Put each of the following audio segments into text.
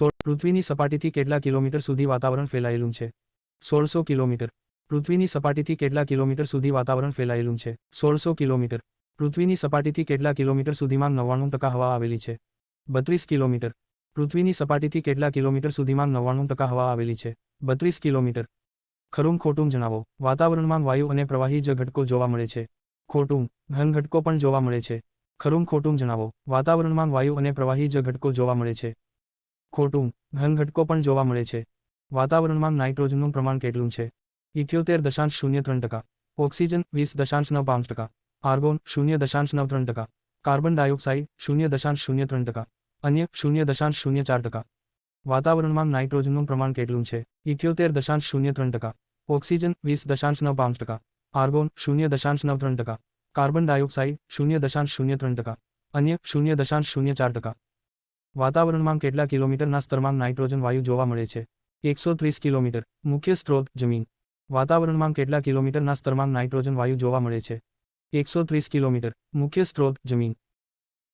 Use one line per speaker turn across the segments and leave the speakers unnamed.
સોળ પૃથ્વીની સપાટીથી કેટલા કિલોમીટર સુધી વાતાવરણ ફેલાયેલું છે? સોળસો કિલોમીટર. પૃથ્વીની સપાટીથી કેટલા કિલોમીટર સુધી વાતાવરણ ફેલાયેલું છે? સોળસો કિલોમીટર. પૃથ્વીની સપાટીથી કેટલા કિલોમીટર સુધીમાં નવ્વાણું ટકા હવા આવેલી છે? બત્રીસ કિલોમીટર. પૃથ્વીની સપાટીથી કેટલા કિલોમીટર સુધીમાં નવ્વાણું ટકા હવા આવેલી છે? બત્રીસ કિલોમીટર. ખરું ખોટું જણાવો. વાતાવરણમાં વાયુ અને પ્રવાહી જ ઘટકો જોવા મળે છે. ખોટું. ઘન ઘટકો પણ જોવા મળે છે. ખરું ખોટું જણાવો. વાતાવરણમાં વાયુ અને પ્રવાહી જ ઘટકો જોવા મળે છે. ખોટું ઘન ઘટકો પણ જોવા મળે છે. વાતાવરણમાં નાઇટ્રોજનનું પ્રમાણ કેટલું છે? ઇઠ્યોતેર દશાંશ શૂન્ય ત્રણ ટકા. ઓક્સિજન વીસ દશાંશ નવ પાંચ ટકા. આર્ગોન શૂન્ય દશાંશ નવ ત્રણ ટકા. કાર્બન ડાયોક્સાઇડ શૂન્ય દશાંશ શૂન્ય ત્રણ ટકા. અન્ય શૂન્ય દશાંશ શૂન્ય ચાર ટકા. વાતાવરણમાં નાઇટ્રોજનનું પ્રમાણ કેટલું છે? ઇઠ્યોતેર દશાંશ શૂન્ય ત્રણ ટકા. ઓક્સિજન વીસ દશાંશ નવ પાંચ ટકા. આર્ગોન શૂન્ય દશાંશ નવ ત્રણ ટકા. કાર્બન ડાયોક્સાઇડ શૂન્ય દશાંશ શૂન્ય ત્રણ ટકા. અન્ય શૂન્ય દશાંશ શૂન્ય ચાર ટકા. વાતાવરણમાં કેટલા કિલોમીટરના સ્તરમાં નાઇટ્રોજન વાયુ જોવા મળે છે? એકસો ત્રીસ કિલોમીટર. મુખ્ય સ્ત્રોત, જમીન. વાતાવરણમાં કેટલા કિલોમીટરના સ્તરમાં નાઇટ્રોજન વાયુ જોવા મળે છે? એકસો ત્રીસ કિલોમીટર. મુખ્ય સ્ત્રોત, જમીન.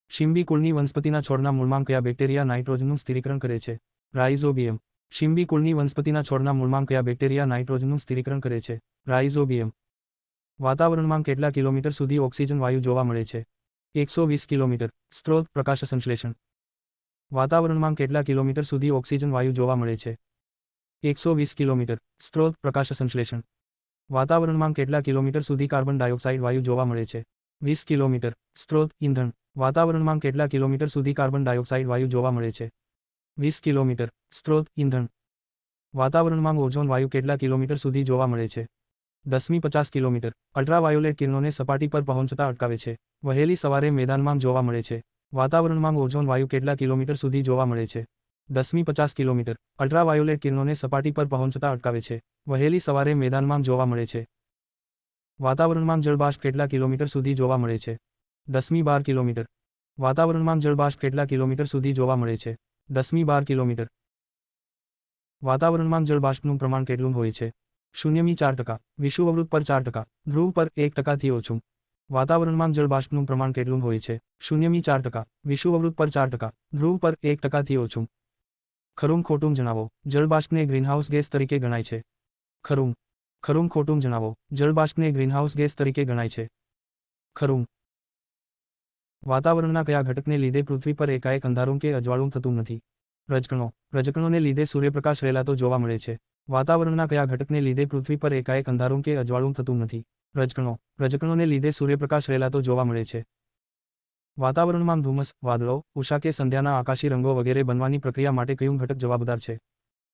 શિંબી કુળની વનસ્પતિના છોડના મૂળમાં કયા બેક્ટેરિયા નાઇટ્રોજનનું સ્થિરીકરણ કરે છે? રાઇઝોબિયમ. શિંબી કુળની વનસ્પતિના છોડના મૂળમાં કયા બેક્ટેરિયા નાઇટ્રોજનનું સ્થિરીકરણ કરે છે? રાઇઝોબિયમ. વાતાવરણમાં કેટલા કિલોમીટર સુધી ઓક્સિજન વાયુ જોવા મળે છે? એકસો વીસ કિલોમીટર. સ્ત્રોત, પ્રકાશ સંશ્લેષણ. વાતાવરણમાં કેટલા કિલોમીટર સુધી ઓક્સિજન વાયુ જોવા મળે છે? એકસો વીસ કિલોમીટર. સ્ત્રોત પ્રકાશ સંશ્લેષણ. વાતાવરણમાં કેટલા કિલોમીટર સુધી કાર્બન ડાયોક્સાઇડ વાયુ જોવા મળે છે? વીસ કિલોમીટર. સ્ત્રોત ઇંધણ. વાતાવરણમાં કેટલા કિલોમીટર સુધી કાર્બન ડાયોક્સાઇડ વાયુ જોવા મળે છે? વીસ કિલોમીટર. સ્ત્રોત ઇંધણ. વાતાવરણમાં ઓઝોન વાયુ કેટલા કિલોમીટર સુધી જોવા મળે છે? દસમી પચાસ કિલોમીટર. અલ્ટ્રાવાયોલેટ કિરણોને સપાટી પર પહોંચતા અટકાવે છે. વહેલી સવારે મેદાનમાં જોવા મળે છે. વાતાવરણમાં ઓઝોન વાયુ કેટલા કિલોમીટર સુધી જોવા મળે છે? દસમી પચાસ કિલોમીટર. અલ્ટ્રાવાયોલેટ કિરણોને સપાટી પર પહોંચતા અટકાવે છે. વહેલી સવારે મેદાનમાં જોવા મળે છે. વાતાવરણમાં જળબાષ્પ કેટલા કિલોમીટર સુધી જોવા મળે છે? દસમી બાર કિલોમીટર. વાતાવરણમાં જળબાષ્પ કેટલા કિલોમીટર સુધી જોવા મળે છે? દસમી બાર કિલોમીટર. વાતાવરણમાં જળબાષ્પનું પ્રમાણ કેટલું હોય છે? શૂન્યમી ચાર ટકા. વિષુવવૃત્ત પર ચાર ટકા. ધ્રુવ પર એક ટકાથી ઓછું. વાતાવરણમાં જળબાષ્પનું પ્રમાણ કેટલું હોય છે? શૂન્યમી ચાર ટકા. વિષુવવૃત્ત પર ચાર ટકા. ધ્રુવ પર એક ટકાથી ઓછું. ખરું ખોટું જણાવો. જળબાષ્પને ગ્રીનહાઉસ ગેસ તરીકે ગણાય છે. ખરું ખરું ખોટું જણાવો. જળબાષ્પને ગ્રીનહાઉસ ગેસ તરીકે ગણાય છે. ખરું વાતાવરણના કયા ઘટકને લીધે પૃથ્વી પર એકાએક અંધારું કે અજવાળું થતું નથી? રજકણો. રજકણોને લીધે સૂર્યપ્રકાશ રહેલાતો જોવા મળે છે. વાતાવરણના કયા ઘટકને લીધે પૃથ્વી પર એકાએક અંધારું કે અજવાળું થતું નથી? રજકણો. રજકણોને લીધે સૂર્યપ્રકાશ રેલાતો જોવા મળે છે. વાતાવરણમાં ધુમ્મસ, વાદળો, ઉષા કે સંધ્યાના આકાશી રંગો વગેરે બનવાની પ્રક્રિયા માટે કયું ઘટક જવાબદાર છે?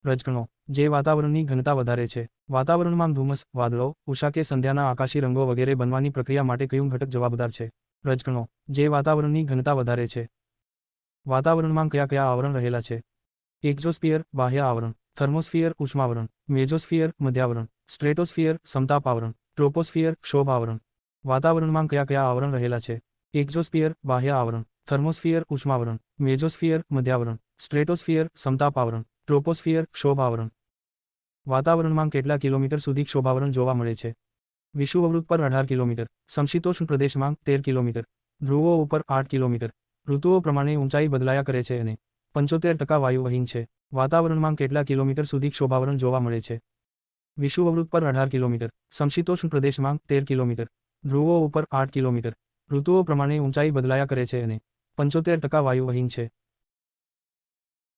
રજકણો. જે વાતાવરણની ઘનતા વધારે છે. વાતાવરણમાં ધુમ્મસ, વાદળો, ઉષા કે સંધ્યાના આકાશી રંગો વગેરે બનવાની પ્રક્રિયા માટે કયું ઘટક જવાબદાર છે? રજકણો. જે વાતાવરણની ઘનતા વધારે છે. વાતાવરણમાં કયા કયા આવરણ રહેલા છે? એક્ઝોસ્ફિયર, બાહ્ય આવરણ, થર્મોસ્ફિયર, ઉષ્માવરણ, મેજોસ્ફિયર, મધ્યાવરણ, સ્ટ્રેટોસ્ફિયર, સમતાપ આવરણ. ટ્રોપોસ્ફિયર ક્ષોભ આવરણ વાતાવરણમાં કયા કયા આવરણ રહેલા છે? એક્ઝોસ્ફિયર બાહ્ય આવરણ. થર્મોસ્ફિયર ઉષ્માવરણ. મેજોસ્ફિયર મધ્યાવરણ. સ્ટ્રેટોસ્ફિયર સમતાપ આવરણ ટ્રોપોસ્ફિયર ક્ષોભ આવરણ વાતાવરણમાં કેટલા કિલોમીટર સુધી ક્ષોભાવરણ જોવા મળે છે? વિષુવવૃત્ત પર અઢાર કિલોમીટર. સમશીતોષ્ણ પ્રદેશમાં તેર કિલોમીટર. ધ્રુવો ઉપર આઠ કિલોમીટર. ઋતુઓ પ્રમાણે ઊંચાઈ બદલાયા કરે છે અને પંચોતેર ટકા વાયુવહીન છે. વાતાવરણમાં કેટલા કિલોમીટર સુધી ક્ષોભાવરણ જોવા મળે છે? વિષુવવૃત્ત પર અઢાર કિલોમીટર, સમશીતોષ્ણ પ્રદેશમાં તેર કિલોમીટર, ધ્રુવો ઉપર આઠ કિલોમીટર. ઋતુઓ પ્રમાણે ઊંચાઈ બદલાયા કરે છે અને પંચોતેર ટકા વાયુવહીન છે.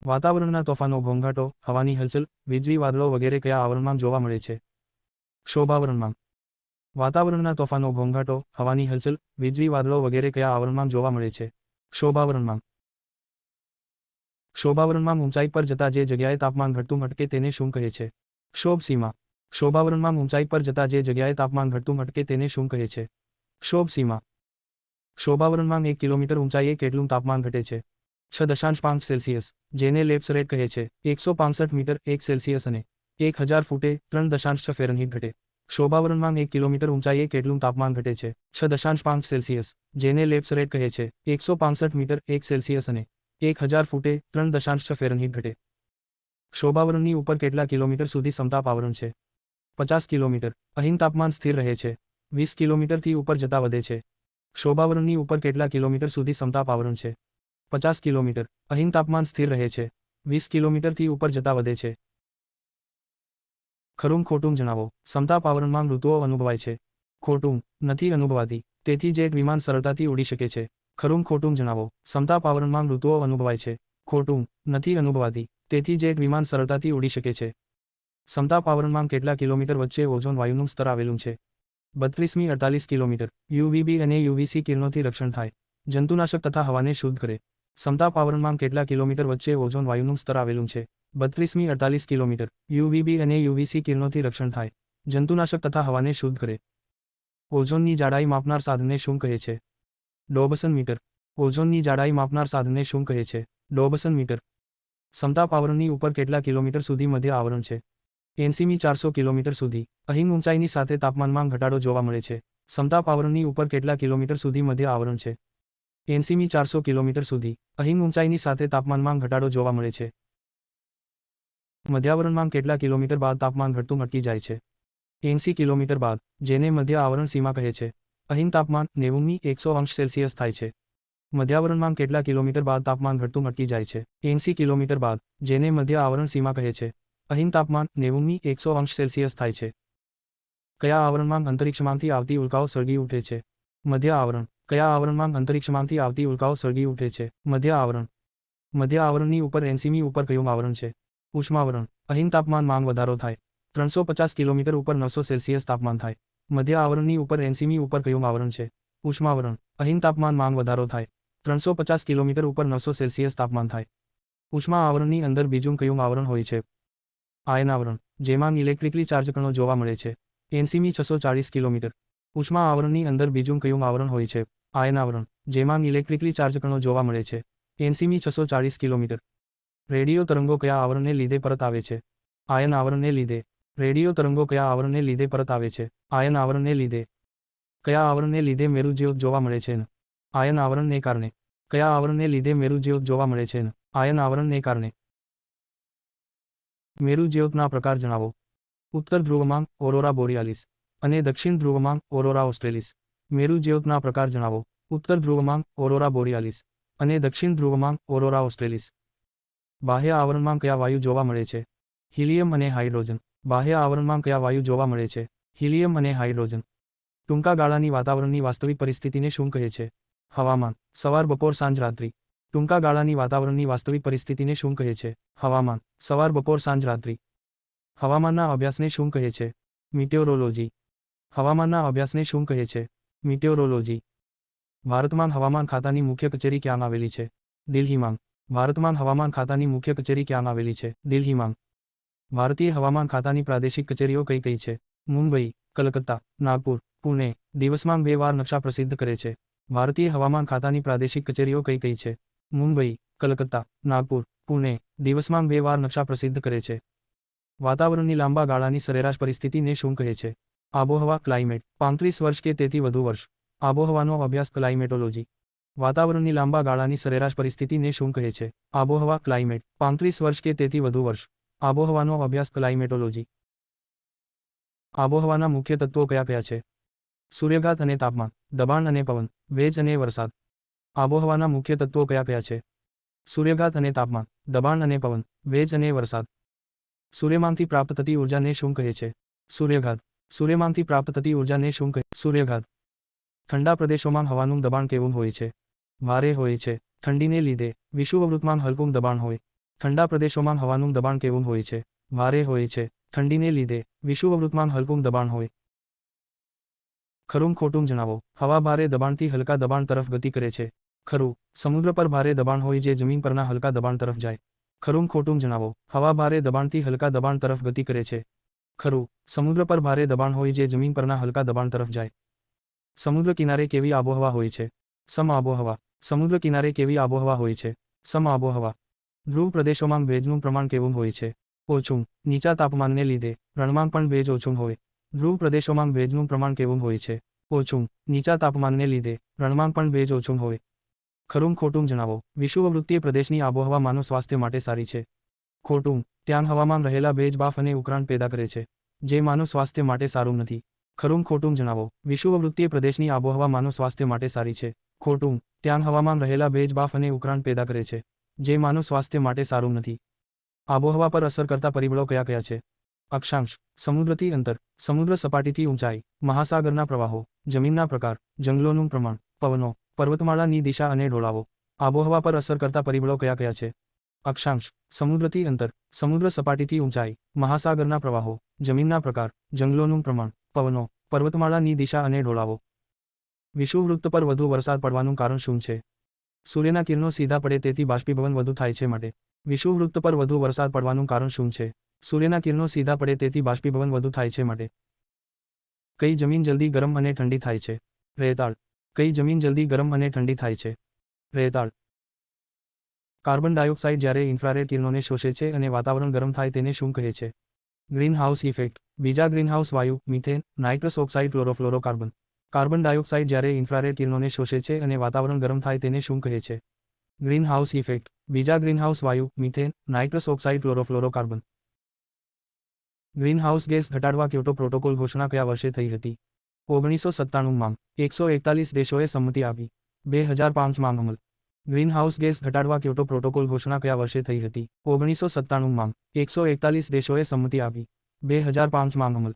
વાતાવરણના તોફાનો, ઘોંઘાટો, હવાની હલચલ, વીજળી, વાદળો વગેરે કયા આવરણમાં જોવા મળે છે? ક્ષોભાવરણમાં વાતાવરણના તોફાનો, ઘોંઘાટો, હવાની હલચલ, વીજળી, વાદળો વગેરે કયા આવરણમાં જોવા મળે છે? ક્ષોભાવરણમાં ક્ષોભાવરણમાં ઊંચાઈ પર જતા જે જગ્યાએ તાપમાન ઘટતું અટકે તેને શું કહે છે? ક્ષોભ સીમા ક્ષોભાવરણમાં ઊંચાઈ પર જતા જે જગ્યાએ તાપમાન ઘટતું અટકે તેને શું કહે છે? ક્ષોભ સીમા ક્ષોભાવરણમાં એક કિલોમીટર ઊંચાઈએ કેટલું તાપમાન ઘટે છે? છ દશાંશ પાંચ સેલ્સિયસ, જેને લેપ્સ રેટ કહે છે. એકસો પાંસઠ મીટર એક સેલ્સિયસ અને એક હજાર ફૂટે ત્રણ દશાંશ છ ફેરનહીટ ઘટે. શોભાવરણમાં એક કિલોમીટર ઊંચાઈએ કેટલું તાપમાન ઘટે છે? છ દશાંશ પાંચ સેલ્સિયસ, જેને લેપ્સ રેટ કહે છે. એકસો પાંસઠ મીટર એક સેલ્સિયસ અને એક હજાર ફૂટે ત્રણ દશાંશ છ ફેરનહીટ ઘટે. શોભાવરણની ઉપર કેટલા કિલોમીટર સુધી સમતાપ આવરણ છે? પચાસ કિલોમીટર. અહીં તાપમાન સ્થિર રહે છે. વીસ કિલોમીટરથી ઉપર જતા વધે છે. ક્ષોભાવરણની ઉપર કેટલા કિલોમીટર સુધી સમતાપ આવરણ છે? પચાસ કિલોમીટર. અહીં તાપમાન સ્થિર રહે છે. વીસ કિલોમીટરથી ઉપર જતા વધે છે. ખરું ખોટું જણાવો. સમતા આવરણમાં ઋતુઓ અનુભવાય છે. ખોટું નથી અનુભવાતી. તેથી જેટ વિમાન સરળતાથી ઉડી શકે છે. ખરું ખોટું જણાવો. સમતા આવરણમાં ઋતુઓ અનુભવાય છે. ખોટું નથી અનુભવાતી. તેથી જેટ વિમાન સરળતાથી ઉડી શકે છે. સમતા પાવરણમાં કેટલા કિલોમીટર વચ્ચે ઓઝોન વાયુનું સ્તર આવેલું છે? બત્રીસમી અડતાલીસ કિલોમીટર. યુવીબી અને યુવીસી કિરણોથી રક્ષણ થાય. જંતુનાશક તથા હવાને શુદ્ધ કરે. સમતા પાવરણમાં કેટલા કિલોમીટર વચ્ચે ઓઝોન વાયુનું સ્તર આવેલું છે? બત્રીસમી અડતાલીસ કિલોમીટર. યુવીબી અને યુવીસી કિરણોથી રક્ષણ થાય. જંતુનાશક તથા હવાને શુદ્ધ કરે. ઓઝોનની જાડાઈ માપનાર સાધનને શું કહે છે? Dobson metre. ઓઝોનની જાડાઈ માપનાર સાધનને શું કહે છે? Dobson meter. સમતા પાવરની ઉપર કેટલા કિલોમીટર સુધી મધ્ય આવરણ છે? એનસીમી ચારસો કિલોમીટર સુધી. અહીં ઊંચાઈની સાથે તાપમાનમાં ઘટાડો જોવા મળે છે. સમતાપ આવરણની ઉપર કેટલા કિલોમીટર સુધી મધ્ય આવરણ છે? એનસીમી ચારસો કિલોમીટર સુધી. અહીં ઊંચાઈની સાથે તાપમાનમાં ઘટાડો જોવા મળે છે. મધ્યાવરણમાં કેટલા કિલોમીટર બાદ તાપમાન ઘટતું અટકી જાય છે? એંસી કિલોમીટર બાદ, જેને મધ્ય આવરણ સીમા કહે છે. અહીં તાપમાન નેવુંમી એકસો અંશ સેલ્સિયસ થાય છે. મધ્યાવરણમાં કેટલા કિલોમીટર બાદ તાપમાન ઘટતું અટકી જાય છે? એંસી કિલોમીટર બાદ, જેને મધ્ય આવરણ સીમા કહે છે. અહીં તાપમાન નેવુંની એકસો અંશ સેલ્સિયસ થાય છે. કયા આવરણમાં અંતરિક્ષમાંથી આવતી ઉલ્કાઓ સળગી ઉઠે છે? મધ્ય આવરણ. કયા આવરણમાં અંતરિક્ષમાંથી આવતી ઉલ્કાઓ સળગી ઉઠે છે? મધ્ય આવરણ. મધ્ય આવરણની ઉપર એનસીમી ઉપર કયું આવરણ છે? ઉષ્માવરણ. અહીં તાપમાન માંગ વધારો થાય. ત્રણસો પચાસ કિલોમીટર ઉપર નવસો સેલ્સિયસ તાપમાન થાય. મધ્ય આવરણની ઉપર એનસીમી ઉપર કયું આવરણ છે? ઉષ્માવરણ. અહીં તાપમાન માંગ વધારો થાય. ત્રણસો પચાસ કિલોમીટર ઉપર નવસો સેલ્સિયસ તાપમાન થાય. ઉષ્મા આવરણની અંદર બીજું કયું આવરણ હોય છે? આયન આવરણ જેમાં ઇલેક્ટ્રિકલી ચાર્જ કણો જોવા મળે છે. એનસીમી છસો ચાળીસ કિલોમીટર. ઉષ્મા આવરણની અંદર બીજું કયું આવરણ હોય છે? આયન આવરણ જેમાં ઇલેક્ટ્રિકલી ચાર્જ કણો જોવા મળે છે. એનસીમી છસો ચાળીસ કિલોમીટર. રેડિયો તરંગો કયા આવરણને લીધે પરત આવે છે? આયન આવરણને લીધે. રેડિયો તરંગો કયા આવરણને લીધે પરત આવે છે? આયન આવરણને લીધે. કયા આવરણને લીધે મેરુજ્યોત જોવા મળે છે? આયન આવરણને કારણે. કયા આવરણને લીધે મેરુજ્યોત જોવા મળે છે? આયન આવરણને કારણે. મેરુજ્યોતના પ્રકાર જણાવો. ઉત્તર ધ્રુવમાં ઓરોરા બોરિયાલિસ અને દક્ષિણ ધ્રુવમાં ઓરોરા ઓસ્ટ્રેલિસ. મેરુજ્યોતના પ્રકાર જણાવો. ઉત્તર ધ્રુવમાં ઓરોરા બોરિયાલિસ અને દક્ષિણ ધ્રુવમાં ઓરોરા ઓસ્ટ્રેલિસ. બાહ્ય આવરણમાં કયા વાયુ જોવા મળે છે? હિલિયમ અને હાઇડ્રોજન. બાહ્ય આવરણમાં કયા વાયુ જોવા મળે છે? હિલિયમ અને હાઇડ્રોજન. ટૂંકા ગાળાની વાતાવરણની વાસ્તવિક પરિસ્થિતિને શું કહે છે? હવામાન. સવાર બપોર સાંજ રાત્રિ. ટૂંકા ગાળાની વાતાવરણની વાસ્તવિક પરિસ્થિતિને શું કહે છે? હવામાન. સવાર બપોર સાંજ રાત્રિ. હવામાનના અભ્યાસને શું કહે છે? મિટેઓરોલોજી. હવામાનના અભ્યાસને શું કહે છે? મિટેઓરોલોજી. ભારતમાં હવામાન ખાતાની મુખ્ય કચેરી ક્યાં આવેલી છે? દિલ્હીમાં. ભારતમાં હવામાન ખાતાની મુખ્ય કચેરી ક્યાં આવેલી છે? દિલ્હીમાં. ભારતીય હવામાન ખાતાની પ્રાદેશિક કચેરીઓ કઈ કઈ છે? મુંબઈ, કલકત્તા, નાગપુર, પુણે. દિવસમાં બે વાર નકશા પ્રસિદ્ધ કરે છે. ભારતીય હવામાન ખાતાની પ્રાદેશિક કચેરીઓ કઈ કઈ છે? મુંબઈ, કલકત્તા, નાગપુર, પુણે દિવસમાં બે વાર નકશા પ્રસિદ્ધ કરે છે. વાતાવરણની લાંબા ગાળાની સરેરાશ પરિસ્થિતિને શું કહે છે? આબોહવા, ક્લાઇમેટ. પાંત્રીસ વર્ષ કે તેથી વધુ વર્ષ. આબોહવાનો અભ્યાસ ક્લાઇમેટોલોજી. વાતાવરણની લાંબા ગાળાની સરેરાશ પરિસ્થિતિને શું કહે છે? આબોહવા, ક્લાઇમેટ. પાંત્રીસ વર્ષ કે તેથી વધુ વર્ષ. આબોહવાનો અભ્યાસ ક્લાઇમેટોલોજી. આબોહવાના મુખ્ય તત્વો કયા કયા છે? સૂર્યઘાત અને તાપમાન, દબાણ અને પવન, ભેજ અને વરસાદ. આબોહવાના મુખ્ય તત્વો કયા કયા છે? સૂર્યઘાત અને તાપમાન, દબાણ અને પવન, ભેજ અને વરસાદ. સૂર્યમાંથી પ્રાપ્ત થતી ઉર્જાને શું કહે છે? સૂર્યઘાત. સૂર્યમાંથી પ્રાપ્ત થતી ઉર્જાને શું કહે? સૂર્યઘાત. ઠંડા પ્રદેશોમાં હવાનું દબાણ કેવું હોય છે? ભારે હોય છે. ઠંડીને લીધે વિષુવવૃત્તમાં હલકું દબાણ હોય. ઠંડા પ્રદેશોમાં હવાનું દબાણ કેવું હોય છે? ભારે હોય છે. ઠંડીને લીધે વિષુવવૃત્તમાં હલકું દબાણ હોય. ખરું ખોટું જણાવો. હવા ભારે દબાણથી હલકા દબાણ તરફ ગતિ કરે છે. ખરું, સમુદ્ર પર ભારે દબાણ હોય જે જમીન પરના હલકા દબાણ તરફ જાય. ખરું, ખોટું જણાવો. હવા ભારે દબાણથી હલકા દબાણ તરફ ગતિ કરે છે. ખરું, સમુદ્ર પર ભારે દબાણ હોય જે જમીન પરના હલકા દબાણ તરફ જાય. સમુદ્ર કિનારે કેવી આબોહવા હોય છે? સમ આબોહવા. સમુદ્ર કિનારે કેવી આબોહવા હોય છે? સમ આબોહવા. ધ્રુવ પ્રદેશોમાં ભેજનું પ્રમાણ કેવું હોય છે? ઓછું. નીચા તાપમાનને લીધે રણમાં પણ ભેજ ઓછું હોય. ધ્રુવ પ્રદેશોમાં ભેજનું પ્રમાણ કેવું હોય છે? ઓછું. નીચા તાપમાનને લીધે રણમાં પણ ભેજ ઓછું હોય. ખરું ખોટું જણાવો. વિષુવવૃત્તીય પ્રદેશની આબોહવા માનવ સ્વાસ્થ્ય માટે સારી છે. ખોટું ત્યાં હવામાન રહેલા ભેજ બાફ અને ઉકરાણ પેદા કરે છે જે માનવ સ્વાસ્થ્ય માટે સારું નથી. ખરું ખોટું જણાવો. વિષુવવૃત્તીય પ્રદેશની આબોહવા માનવ સ્વાસ્થ્ય માટે સારી છે. ખોટું ત્યાં હવામાન રહેલા ભેજ બાફ અને ઉકરાણ પેદા કરે છે જે માનવ સ્વાસ્થ્ય માટે સારું નથી. આબોહવા પર અસર કરતા પરિબળો કયા કયા છે? અક્ષાંશ, સમુદ્રથી અંતર, સમુદ્ર સપાટીથી ઊંચાઈ, મહાસાગરના પ્રવાહો, જમીનના પ્રકાર, જંગલોનું પ્રમાણ. પવનો, પર્વતમાળાની દિશા અને ઢોળાવો. આબોહવા પર અસર કરતા પરિબળો કયા કયા છે? અક્ષાંશ સમુદ્રથી અંતર, સમુદ્ર સપાટીથી ઊંચાઈ, મહાસાગરના પ્રવાહો, જમીનના પ્રકાર, જંગલોનું પ્રમાણ, પવનો, પર્વતમાળાની દિશા અને ઢોળાવો. વિષુવવૃત્ત પર વધુ વરસાદ પડવાનું કારણ શું છે? સૂર્યના કિરણો સીધા પડે તેથી બાષ્પીભવન વધુ થાય છે માટે. વિષુવવૃત્ત પર વધુ વરસાદ પડવાનું કારણ શું છે? સૂર્યના કિરણો સીધા પડે તેથી બાષ્પીભવન વધુ થાય છે માટે. કઈ જમીન જલ્દી ગરમ અને ઠંડી થાય છે? રેતાળ કઈ જમીન જલ્દી ગરમ અને ઠંડી થાય છે? રેતાળ. કાર્બન ડાયોક્સાઇડ જ્યારે ઇન્ફ્રારેડ કિરણોને શોષે છે અને વાતાવરણ ગરમ થાય તેને શું કહે છે? Greenhouse effect. બીજા ગ્રીનહાઉસ વાયુ, methane, nitrous oxide, chlorofluorocarbon. Carbon dioxide જ્યારે ઇન્ફ્રારેડ કિરણોને શોષે છે અને વાતાવરણ ગરમ થાય તેને શું કહે છે? Greenhouse effect. બીજા ગ્રીનહાઉસ વાયુ, methane, nitrous oxide, chlorofluorocarbon. Greenhouse gas ઘટાડવા ક્યોટો પ્રોટોકોલ ઘોષણા કયા વર્ષે થઈ હતી? ઓગણીસો સત્તાણું માંગ એકસો એકતાલીસ દેશોએ સંમતિ આપી. બે હજાર પાંચ માંગ અમલ ગ્રીનહાઉસ ગેસ ઘટાડવા ક્યોટો પ્રોટોકોલ ઘોષણા કયા વર્ષે થઈ હતી? ઓગણીસો સત્તાણું માંગ એકસો એકતાલીસ દેશોએ સંમતિ આપી. બે હજાર પાંચ માંગ અમલ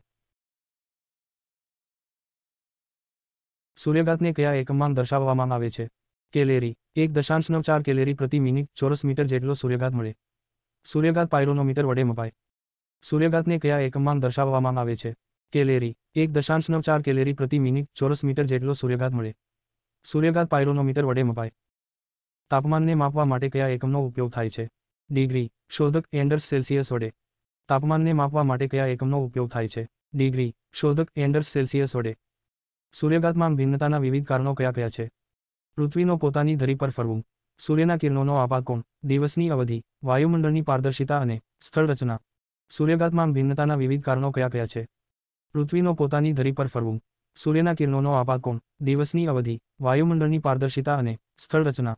સૂર્યઘાતને કયા એકમમાં દર્શાવવામાં આવે છે? કેલેરી. એક દશાંશ નવ ચાર કેલેરી પ્રતિ મિનિટ ચોરસ મીટર જેટલો સૂર્યઘાત મળે. સૂર્યઘાત પાયરોનોમીટર વડે મપાય. સૂર્યઘાતને કયા એકમમાં દર્શાવવામાં આવે છે? કેલેરી, એક દશાંશ નવ ચાર કેલેરી પ્રતિ મિનિટ ચોરસ મીટર જેટલો સૂર્યઘાત મળે. સૂર્યઘાત પાયરોનોમીટર વડે મપાય. તાપમાનને માપવા માટે કયા એકમનો ઉપયોગ થાય છે? ડિગ્રી, શોધક એન્ડર્સ સેલ્સિયસ વડે. તાપમાનને માપવા માટે કયા એકમનો ઉપયોગ થાય છે? ડિગ્રી, શોધક એન્ડર્સ સેલ્સિયસ વડે. સૂર્યઘાતમાં ભિન્નતાના વિવિધ કારણો કયા કયા છે? પૃથ્વીનો પોતાની ધરી પર ફરવું. સૂર્યના કિરણોનો આપાતકોણ દિવસની અવધિ, વાયુમંડળની પારદર્શિતા અને સ્થળ રચના. સૂર્યઘાતમાં ભિન્નતાના વિવિધ કારણો કયા કયા છે? પૃથ્વીનો પોતાની ધરી પર ફરવું. સૂર્યના કિરણોનો આપાકોણ દિવસની અવધિ, વાયુમંડળની પારદર્શિતા અને સ્થળ રચના.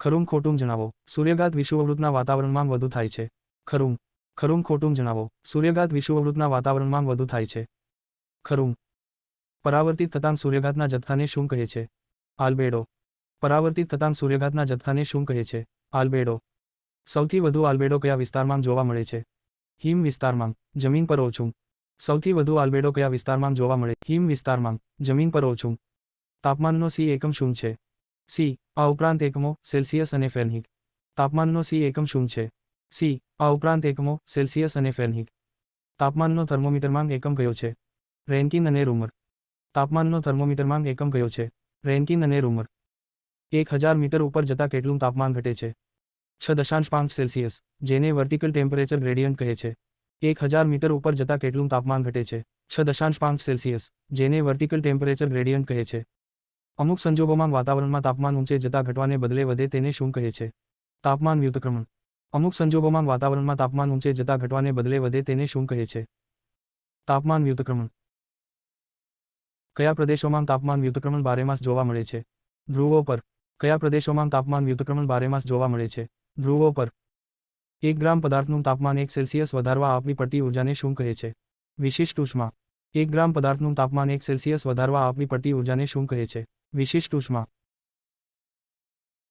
ખરું ખોટું જણાવો. સૂર્યઘાત વિષુવવૃતના વાતાવરણમાં વધુ થાય છે. ખરું ખરું ખોટું જણાવો. સૂર્યઘાત વિષુવવૃત્તના વાતાવરણમાં વધુ થાય છે. ખરું પરાવર્તિત થતાં સૂર્યઘાતના જથ્થાને શું કહે છે? આલ્બેડો. પરાવર્તિત થતાં સૂર્યઘાતના જથ્થાને શું કહે છે? આલ્બેડો. સૌથી વધુ આલ્બેડો કયા વિસ્તારમાં જોવા મળે છે? હિમ વિસ્તારમાં. જમીન પર ઓછું. સૌથી વધુ આલ્બેડો કયા વિસ્તારમાં જોવા મળે? હિમ વિસ્તારમાં. જમીન પર ઓછું. તાપમાનનો સી એકમ શું છે? સી. આ ઉપરાંત એકમો સેલ્સિયસ અને ફેરનહીટ. તાપમાનનો સી એકમ શું છે? સી. આ ઉપરાંત એકમો સેલ્સિયસ અને ફેરનહીટ. તાપમાનનો થર્મોમીટરમાં એકમ કયો છે? રેન્કિન અને રૂમર. તાપમાનનો થર્મોમીટરમાં એકમ કયો છે? રેન્કિન અને રૂમર. એક હજાર મીટર ઉપર જતાં કેટલું તાપમાન ઘટે છે? છ દશાંશ પાંચ સેલ્સિયસ, જેને વર્ટિકલ ટેમ્પરેચર ગ્રેડિયન્ટ કહે છે. એક હજાર મીટર ઉપર જતાં કેટલું તાપમાન ઘટે છે? છ દશાંશ પાંચ સેલ્સિયસ, જેને વર્ટિકલ ટેમ્પરેચર ગ્રેડિયન્ટ કહે છે. અમુક સંજોગોમાં વાતાવરણમાં તાપમાન ઊંચે જતાં ઘટવાને બદલે વધે તેને શું કહે છે? તાપમાન વ્યુતક્રમણ. અમુક સંજોગોમાં વાતાવરણમાં તાપમાન ઊંચે જતાં ઘટવાને બદલે વધે તેને શું કહે છે? તાપમાન વ્યુતક્રમણ. કયા પ્રદેશોમાં તાપમાન વ્યુતક્રમણ બારેમાસ જોવા મળે છે? ધ્રુવો પર. કયા પ્રદેશોમાં તાપમાન વ્યુતક્રમણ બારેમાસ જોવા મળે છે? ધ્રુવો પર. એક ગ્રામ પદાર્થનું તાપમાન એક સેલ્સિયસ વધારવા આપવી પડતી ઉર્જાને શું કહે છે? વિશિષ્ટ ઉષ્મા. એક ગ્રામ પદાર્થનું તાપમાન એક સેલ્સિયસ વધારવા આપવી પડતી ઉર્જાને શું કહે છે? વિશિષ્ટ ઉષ્મા.